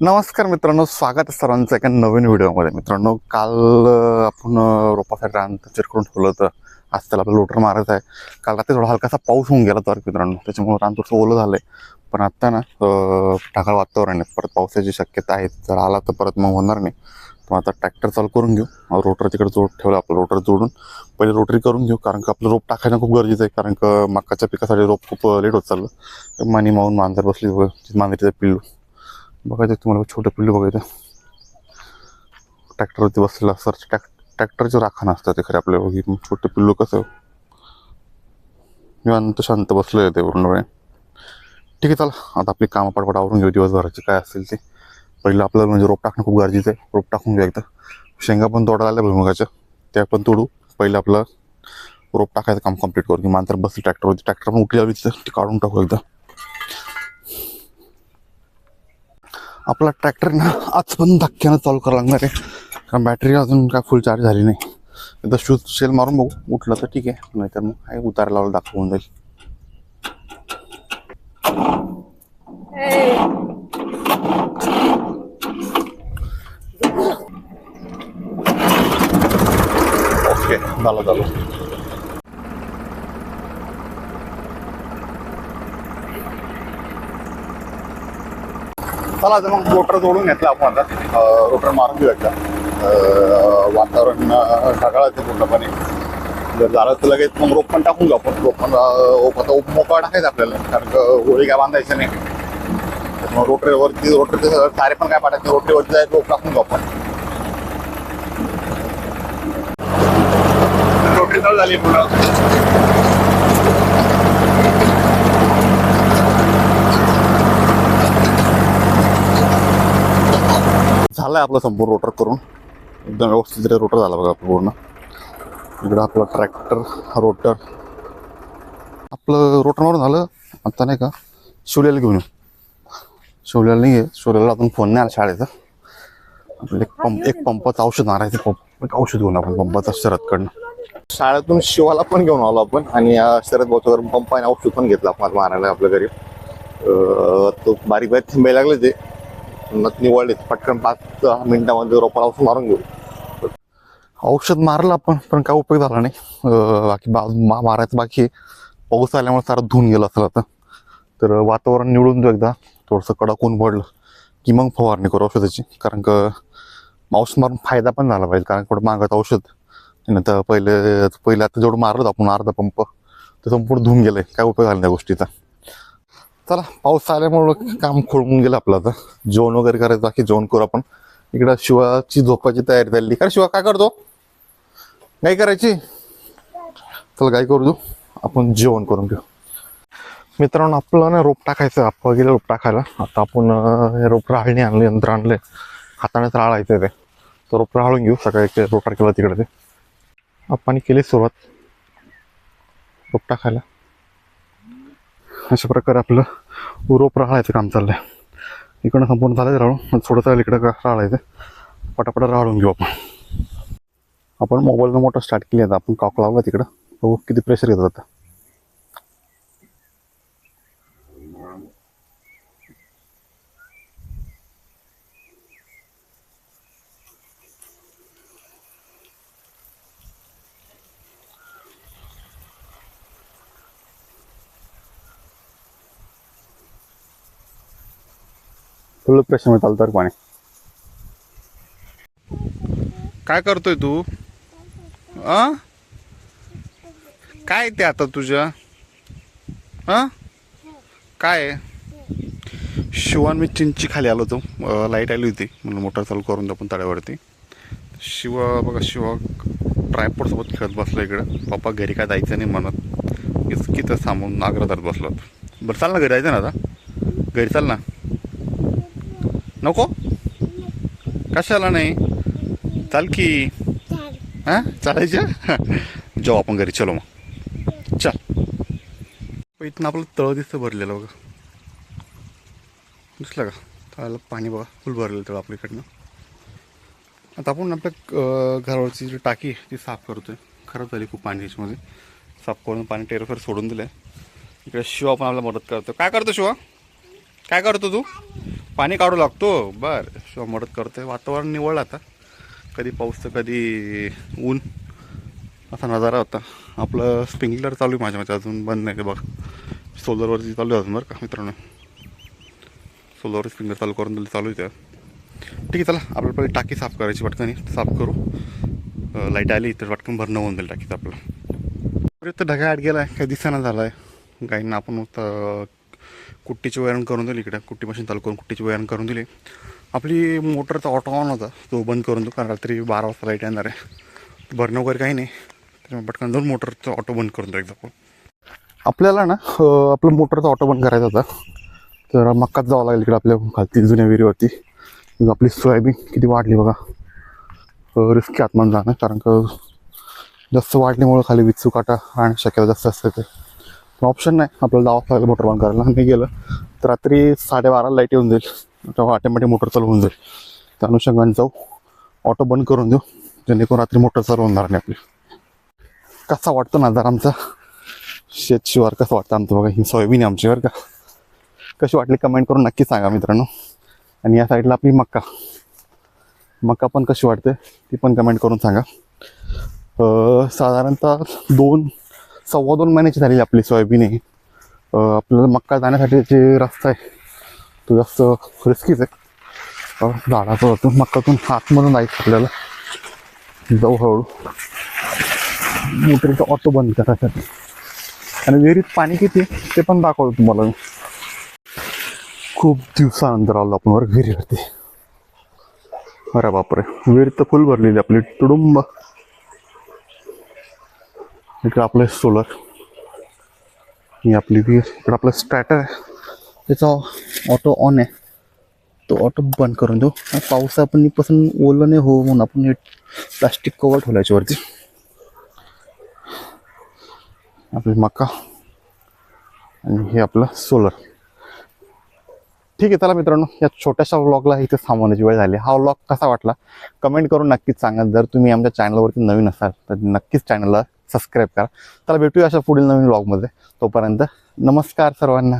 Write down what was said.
नमस्कार मित्रांनो स्वागत आहे सर्वांचं एका नवीन व्हिडिओमध्ये. मित्रांनो काल आपण रोपासाठी रान चिर करून ठेवलं होतं. आज त्याला आपलं लोटर मारायचं आहे. काल रात्री थोडा हलकासा पाऊस होऊन गेला तर मित्रांनो त्याच्यामुळे रान थोडंसं ओलं आहे पण आत्ता ना ढगाळ वातावरण आहे. परत पावसाची शक्यता आहे. जर आला तर परत मग होणार नाही. तर आता ट्रॅक्टर चालू करून घेऊ. रोटर तिकडे जोड ठेवलं आपलं रोटर जोडून. पहिले रोटरी करून घेऊ कारण का आपलं रोप टाकायला खूप गरजेचं आहे. कारण का मकाच्या पिकासाठी रोप खूप लेट होत चाललं. मानी मावून मांजर बसली मांजरीचं पिल्लू. बघायचं तुम्हाला छोटं पिल्लू बघायचं ट्रॅक्टरवरती बसलेलं असतं. ट्रॅक ट्रॅक्टरचे राखण असतं ते खरे आपल्या बघी छोटे पिल्लू कसं? निवांत शांत बसलेलं ते पूर्ण वेळ. ठीक आहे चला. आता आपली कामं पटपट आवरून घेऊ. दिवसभराचे काय असेल ते. पहिलं आपल्याला म्हणजे रोप टाकणं खूप गरजेचं आहे. रोप टाकून घेऊ एकदा. शेंगा पण तोडायला आल्या भुईमुगाच्या. त्या पण तोडू. पहिलं आपलं रोप टाकायचं काम कंप्लीट करू की मांतर बसली ट्रॅक्टरवरती. ट्रॅक्टर पण उठली लावली तिथं. ती काढून टाकू एकदा. आपला ट्रॅक्टर ना आज पण धक्क्यानं चालू करावं लागणार आहे. कारण बॅटरी अजून काय फुल चार्ज झाली नाही. एकदा शूज सेल मारून बघू. उठलं तर ठीक आहे. नाहीतर मग काय उतारायला लावलं दाखवून जाईल. ओके झालं झालं. चला तर मग रोटर जोडून घेतला आपण आता. रोटर मारून घेऊ एकदा. वातावरण ढगाळ ढगाळाचं पूर्णपणे. जर झालं तर लगेच मग रोप पण टाकून जाऊ आपण. रोप पण अं, आता उप मोकळा टाकायचं आपल्याला. कारण का होळी काय बांधायचं नाही. मग रोटरीवरती रोटरीचे तारे पण काय पाठायचे रोटरीवरती जायचं रोप टाकून जाऊ आपण. रोटरी चालू झाली पूर्ण. झालंय आपलं संपूर्ण रोटर करून. एकदम व्यवस्थित रोटर झाला बघा आपलं पूर्ण. इकडं आपलं ट्रॅक्टर रोटर आपलं रोटरवरून झालं आता नाही का शिवल्याला घेऊन येऊ. शिवल्याला नाही आहे शिवल्याला अजून फोन नाही आला शाळेचा. आपलं एक पंप एक पंपाचं औषध मारायचं पंप एक औषध घेऊन आपण पंपाचं शरदकडनं. शाळेतून शिवाला पण घेऊन आलो आपण आणि शरद भाऊच्या पंप आणि औषध पण घेतलं आपण मारायला आपल्या घरी. तो बारीक बारीक थांबायला लागले ते. नथ निवडले पटकन पाच दहा मिनिटामध्ये रोपाला औषध मारून घेऊ. औषध मारलं आपण पण काय उपयोग झाला नाही. बाकी बा मारायचं बाकी आहे. पाऊस आल्यामुळे सारं धुवून गेलं असेल आता. तर वातावरण निवडून देऊ एकदा. थोडंसं कडक ऊन पडलं की मग फवारणी करू औषधाची. कारण का औषध मारून फायदा पण झाला पाहिजे. कारण कुठं मागत औषध. नाही तर पहिले पहिले आता जेवढं मारलं आपण अर्धा पंप ते संपूर्ण धुवून गेलं काय उपयोग झाला त्या गोष्टीचा. चला पाऊस आल्यामुळं काम खोळून गेलं आपलं आता. जेवण वगैरे करायचं बाकी जेवण करू आपण. इकडं शिवाची झोपाची तयारी झाली कारण शिवा काय करतो? काय करायची? चला काय करू तू आपण जेवण करून घेऊ. मित्रांनो आपलं ना रोप टाकायचं. आपण गेलं रोप टाकायला. आता आपण रोप राळणी आणले यंत्र आणले. हातानेच राळायचं ते. तर रोप राळून घेऊ. सकाळी ते रोप केलं तिकडे ते. आपण केली सुरुवात. रोप टाकायला. अशा प्रकारे आपलं रोप राहायचं काम चाललंय. इकडं संपूर्ण झालं राहून. मग थोडं इकडं का राहायचं. पटापटा राहून घेऊ आपण. आपण मोबाईलनं मोटर स्टार्ट केली आता. आपण कॉक लावला तिकडं. बघू किती प्रेशर घेतात आता. फुल प्रेशरमध्ये चालतं पाणी काय करतोय तू? आ काय ते आता तुझ्या? हा काय? शिवान मी चिंची खाली आलो होतो. लाइट आली होती. म्हणून मोटर चालू करून आपण तळ्यावरती. शिवा बघा शिवा ट्रायपोर्ट सोबत खेळत बसलो इकडं. पप्पा घरी काय जायचं नाही म्हणत. इतकी तर थांबून नागरात बसलो बरं चाल ना घरी जायचं ना आता? घरी चाल ना. नको? कशाला नाही? चाल की. हां? चालायचं? जाऊ आपण घरी चलो मग. चल. इथनं आपलं तळ दिसतं भरलेलं बघा. दिसलं का? तळाला पाणी बघा फुल भरलेलं तळ आपल्या इकडनं आता आपण आपल्या घरावरची जी टाकी आहे ती साफ करतो आहे खराब झाली खूप पाणी त्याच्यामध्ये. साफ करून पाणी टेरफेर सोडून दिलं इकडे शिवा पण आपल्याला मदत करतो काय करतो शिवा? काय करतो तू? पाणी काढू लागतो. बर. शिवा मदत करतोय. वातावरण निवळ आता. कधी पाऊस तर कधी ऊन. असा नजारा होता. आपलं स्प्रिंकलर चालू आहे माझ्या माझ्या अजून. बंद नाही ते बघ. सोलरवरती चालू आहे अजून बरं का मित्रांनो. सोलरवर स्प्रिंकलर चालू करून दिलं चालू आहे त्या ठीक आहे चला. आपल्याला पहिले टाकी साफ करायची पटकन. साफ करू. लाइट आली तर पटकन भरणं होऊन जाईल टाकीत आपलं. तर ढगा आठ गेला आहे काही दिसाना झाला आहे गाईंना आपण कुट्टीची वैरण करून दिली इकडे. कुट्टी मशीन चालू करून कुट्टीची वैरण करून दिली. आपली मोटरचा ऑटो ऑन होता. तो बंद करून देऊ कारण रात्री बारा वाजता लाइट येणार आहे. भरणं वगैरे काही नाही. त्याच्यामुळे पटकन दोन मोटरचा ऑटो बंद करून देऊ एकदा आपल्याला ना आपलं मोटरचा ऑटो बंद करायचा होता. तर मक्काच जावं लागेल इकडे आपल्या खालती जुन्या विहिरीवरती. आपली सोयाबीन किती वाढली बघा. रिस्की आतमान जाणं कारण का जास्त वाढल्यामुळं खाली विचू काटा राहण्याची शक्यता जास्त असते ते. ऑप्शन नाही. आपल्याला जावं लागेल मोटर बंद करायला. नाही गेलं. तर रात्री साडेबाराला लाइट येऊन जाईल. तेव्हा ऑटोमॅटिक मोटर चालू होऊन जाईल. त्या अनुषंगाने जाऊ. ऑटो बंद करून देऊ. जेणेकरून रात्री मोटर चालू होणार नाही आपली. कसा वाटतो नजार आमचा? शेत शिवार कसं वाटतं आमचं बघा. ही सोयाबीन आहे आमची बरं का. कशी वाटली कमेंट करून नक्की सांगा मित्रांनो. आणि या साईडला आपली मक्का. मक्का पण कशी वाटते ती पण कमेंट करून सांगा. साधारणतः दोन सव्वा दोन महिन्याची झालेली आपली सोयाबीन आहे. आपल्याला मक्का जाण्यासाठी जे रस्ता आहे तो जास्त रिस्कीच आहे. झाडाचा होतो मक्कातून आतमधून जायचं आपल्याला. जाऊ हळूहळू मोटरीचा ऑटो बंद करायसाठी आणि विहिरीत पाणी किती आहे ते पण दाखवतो तुम्हाला मी. खूप दिवसानंतर आलो आपण वर विहिरीवरती. अरे बापरे विहीर तर फुल भरलेली आपली तुडुंब. इकडे आपलं सोलर ही आपली विहीर इकडे आपलं स्टॅटर आहे. त्याचा ऑटो ऑन आहे. तो ऑटो बंद करून देऊ. आणि पावसापासून ओलं नाही हो म्हणून आपण हे प्लास्टिक कवर ठेवलं याच्यावरती. आपली मका. आणि हे आपलं सोलर ठीक आहे चला मित्रांनो या छोट्याशा व्लॉगला इथे थांबवण्याची वेळ झाली. हा व्लॉग कसा वाटला? कमेंट करून नक्कीच सांगा. जर तुम्ही आमच्या चॅनलवरती नवीन असाल तर नक्कीच चॅनलला सबस्क्राईब करा. चला भेटूया अशा पुढील नवीन ब्लॉगमध्ये तोपर्यंत नमस्कार सर्वांना.